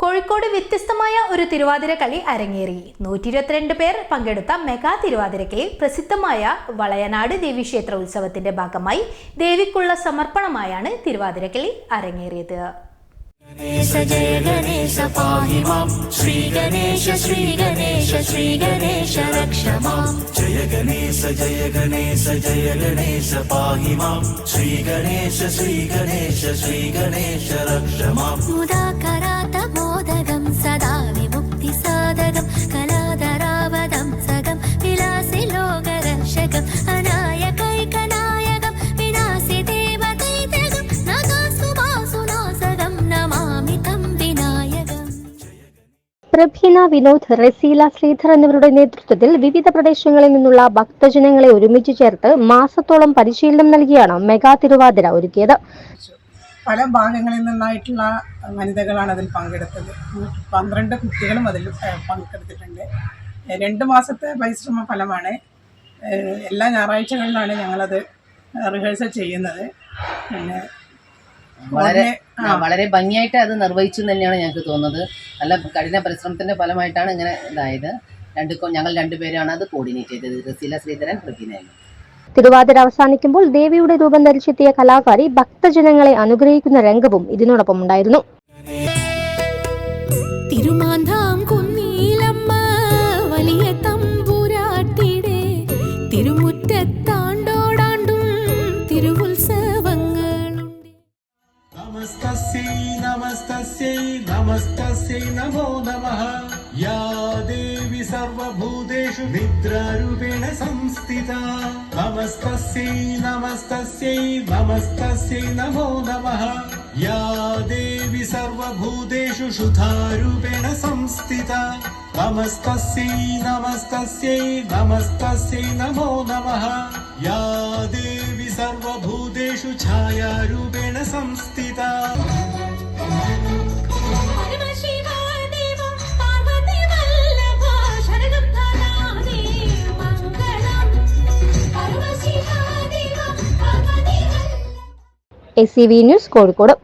കോഴിക്കോട് വ്യത്യസ്തമായ ഒരു തിരുവാതിര കളി അരങ്ങേറി. നൂറ്റി ഇരുപത്തിരണ്ട് പേർ പങ്കെടുത്ത മെഗാ തിരുവാതിരയ്ക്ക് പ്രസിദ്ധമായ വളയനാട് ദേവീക്ഷേത്ര ഉത്സവത്തിന്റെ ഭാഗമായി ദേവിക്കുള്ള സമർപ്പണമായാണ് തിരുവാതിരക്കളി അരങ്ങേറിയത്. ഗണേശ ജയ ഗണേശ പാഹിമാം. ശ്രീ ഗണേശ ശ്രീ ഗണേശ ശ്രീ ഗണേശ രക്ഷമാം. ജയ ഗണേശ ജയ പാഹിമാം. ശ്രീ ഗണേശ ശ്രീ ഗണേശ ശ്രീ ഗണേശ രക്ഷമാം. പ്രഭീന വിനോദ് റസീല ശ്രീധർ എന്നിവരുടെ നേതൃത്വത്തിൽ വിവിധ പ്രദേശങ്ങളിൽ നിന്നുള്ള ഭക്തജനങ്ങളെ ഒരുമിച്ച് ചേർത്ത് മാസത്തോളം പരിശീലനം നൽകിയാണ് മെഗാ തിരുവാതിര ഒരുക്കിയത്. പല ഭാഗങ്ങളിൽ നിന്നായിട്ടുള്ള വനിതകളാണ് അതിൽ പങ്കെടുത്തത്. പന്ത്രണ്ട് കുട്ടികളും അതിൽ പങ്കെടുത്തിട്ടുണ്ട്. രണ്ട് മാസത്തെ പരിശ്രമ ഫലമാണ് എല്ലാ ഞായറാഴ്ചകളിലാണ് ഞങ്ങളത് റിഹേഴ്സൽ ചെയ്യുന്നത്. പിന്നെ വളരെ വളരെ ഭംഗിയായിട്ട് അത് നിർവഹിച്ചു തന്നെയാണ് ഞങ്ങൾക്ക് തോന്നുന്നത്. നല്ല കഠിന പരിശ്രമത്തിന്റെ ഫലമായിട്ടാണ് ഇങ്ങനെ ഇതായത്. രണ്ട് ഞങ്ങൾ രണ്ടുപേരാണ് അത് കോർഡിനേറ്റ് ചെയ്തത്. റസീല ശ്രീധരൻ പ്രവീണയും തിരുവാതിര അവസാനിക്കുമ്പോൾ ദേവിയുടെ രൂപം ധരിച്ചെത്തിയ കലാകാരി ഭക്തജനങ്ങളെ അനുഗ്രഹിക്കുന്ന രംഗവും ഇതിനോടൊപ്പം ഉണ്ടായിരുന്നു. തിരുമാന്താം കുന്നീലമ്മ വലിയ തമ്പുരാട്ടിടെ. തിരുമുറ്റത്താണ്ടോടാണ്ടും തിരുവുത്സവങ്ങളുണ്ട് नमस्तस्यै नमस्तस्यै नमस्तस्यै नमो नमः। या देवी सर्वभूतेषु निद्रारूपेण संस्थिता। नमस्तस्यै नमस्तस्यै नमस्तस्यै नमो नमः। या देवी सर्वभूतेषु शुद्धारूपेण संस्थिता। नमस्तस्यै नमस्तस्यै नमस्तस्यै नमो नमः। या देवी ത്രിദിശു ഛായാരൂപേണ സംസ്ഥിത. S C V news Kozhikode.